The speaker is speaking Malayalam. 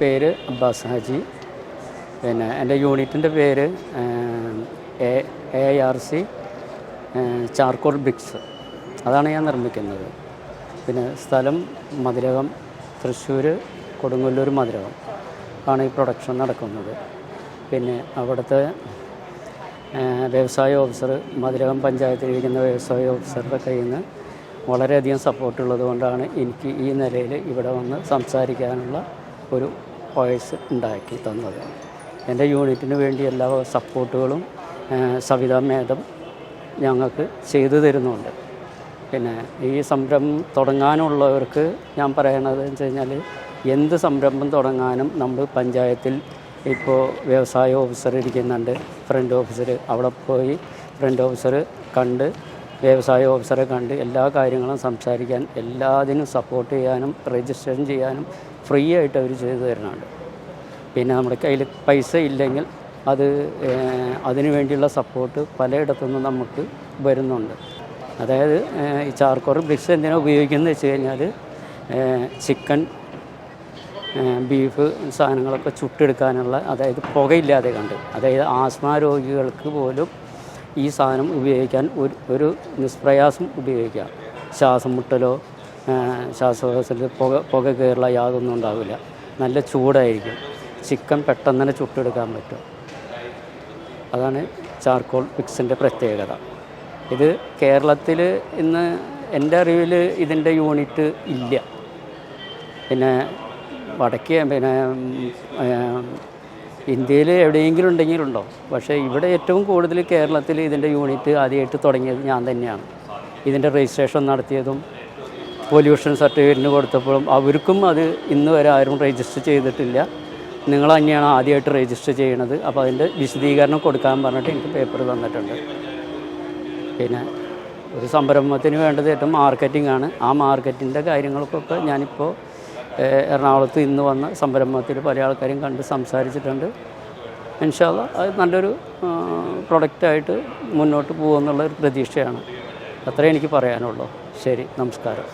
പേര് അബ്ബാസ് ഹാജി. പിന്നെ എന്റെ യൂണിറ്റിന്റെ പേര് A A R C charcoal ബിക്സ് അതാണ് ഞാൻ നിർമ്മിക്കുന്നത്. പിന്നെ സ്ഥലം മധുരകം തൃശ്ശൂർ കൊടുങ്ങല്ലൂർ മധുരകം ആണ് ഈ പ്രൊഡക്ഷൻ നടക്കുന്നത്. പിന്നെ അവിടുത്തെ വ്യവസായ ഓഫീസർ മധുരകം പഞ്ചായത്തിൽ ഇരിക്കുന്ന വ്യവസായ ഓഫീസറുടെ കയ്യിൽ നിന്ന് വളരെയധികം സപ്പോർട്ട് ഉള്ളത് കൊണ്ടാണ് എനിക്ക് ഈ നിലയിൽ ഇവിടെ വന്ന് സംസാരിക്കാനുള്ള ഒരു വോയിസ് ഉണ്ടാക്കി തന്നത്. എന്റെ യൂണിറ്റിന് വേണ്ടി എല്ലാ സപ്പോർട്ടുകളും സവിതാ മേധം ഞങ്ങൾക്ക് ചെയ്തു തരുന്നുണ്ട്. പിന്നെ ഈ സംരംഭം തുടങ്ങാനുള്ളവർക്ക് ഞാൻ പറയണത് എന്ന് കഴിഞ്ഞാൽ എന്ത് സംരംഭം തുടങ്ങാനും നമ്മൾ പഞ്ചായത്തിൽ ഇപ്പോൾ വ്യവസായ ഓഫീസർ ഇരിക്കുന്നുണ്ട്. ഫ്രണ്ട് ഓഫീസർ അവിടെ പോയി ഫ്രണ്ട് ഓഫീസർ കണ്ട് വ്യവസായ ഓഫീസറെ കണ്ട് എല്ലാ കാര്യങ്ങളും സംസാരിക്കാൻ എല്ലാത്തിനും സപ്പോർട്ട് ചെയ്യാനും രജിസ്ട്രേഷൻ ചെയ്യാനും ഫ്രീ ആയിട്ട് അവർ ചെയ്തു തരുന്നുണ്ട്. പിന്നെ നമ്മുടെ കയ്യിൽ പൈസ ഇല്ലെങ്കിൽ അത് അതിനു വേണ്ടിയുള്ള സപ്പോർട്ട് പലയിടത്തുനിന്നും നമുക്ക് വരുന്നുണ്ട്. അതായത് ഈ ചാർക്കോർ ബ്രിക്സ് എന്തിനാണ് ഉപയോഗിക്കുന്നത് വെച്ച് കഴിഞ്ഞാൽ ചിക്കൻ ബീഫ് സാധനങ്ങളൊക്കെ ചുട്ടെടുക്കാനുള്ള അതായത് പുകയില്ലാതെ കണ്ട്. അതായത് ആസ്മാ രോഗികൾക്ക് പോലും ഈ സാധനം ഉപയോഗിക്കാൻ ഒരു ഒരു നിഷ്പ്രയാസം ഉപയോഗിക്കാം ശ്വാസം മുട്ടലോ ശ്വാസകോശത്തിൽ പുക പുക കയറുള്ള യാതൊന്നും ഉണ്ടാവില്ല. നല്ല ചൂടായിരിക്കും. ചിക്കൻ പെട്ടെന്ന് തന്നെ ചുട്ടെടുക്കാൻ പറ്റും. അതാണ് ചാർക്കോൾ പിക്സിന്റെ പ്രത്യേകത. ഇത് കേരളത്തിൽ ഇന്ന് എന്റെ അറിവിൽ ഇതിന്റെ യൂണിറ്റ് ഇല്ല. പിന്നെ വടക്കേ പിന്നെ ഇന്ത്യയിൽ എവിടെയെങ്കിലും ഉണ്ടെങ്കിലുണ്ടോ പക്ഷേ ഇവിടെ ഏറ്റവും കൂടുതൽ കേരളത്തിൽ ഇതിന്റെ യൂണിറ്റ് ആദ്യമായിട്ട് തുടങ്ങിയത് ഞാൻ തന്നെയാണ്. ഇതിന്റെ രജിസ്ട്രേഷൻ നടത്തിയതും പൊല്യൂഷൻ സർട്ടിഫിക്കറ്റിന് കൊടുത്തപ്പോഴും അവർക്കും അത് ഇന്ന് വരെ ആരും രജിസ്റ്റർ ചെയ്തിട്ടില്ല. നിങ്ങൾ തന്നെയാണ് ആദ്യമായിട്ട് രജിസ്റ്റർ ചെയ്യണത്. അപ്പോൾ അതിന്റെ വിശദീകരണം കൊടുക്കാൻ പറഞ്ഞിട്ട് എനിക്ക് പേപ്പർ തന്നിട്ടുണ്ട്. പിന്നെ ഒരു സംരംഭത്തിന് വേണ്ടത് ഏറ്റവും മാർക്കറ്റിംഗ് ആണ്. ആ മാർക്കറ്റിന്റെ കാര്യങ്ങൾക്കൊക്കെ ഞാനിപ്പോൾ എറണാകുളത്ത് ഇന്ന് വന്ന സംരംഭത്തിൽ പല ആൾക്കാരും കണ്ട് സംസാരിച്ചിട്ടുണ്ട്. ഇൻഷാല്ല അത് നല്ലൊരു പ്രൊഡക്റ്റായിട്ട് മുന്നോട്ട് പോകുമെന്നുള്ള ഒരു പ്രതീക്ഷയാണ്. അത്രേ എനിക്ക് പറയാനുള്ളൂ. ശരി നമസ്കാരം.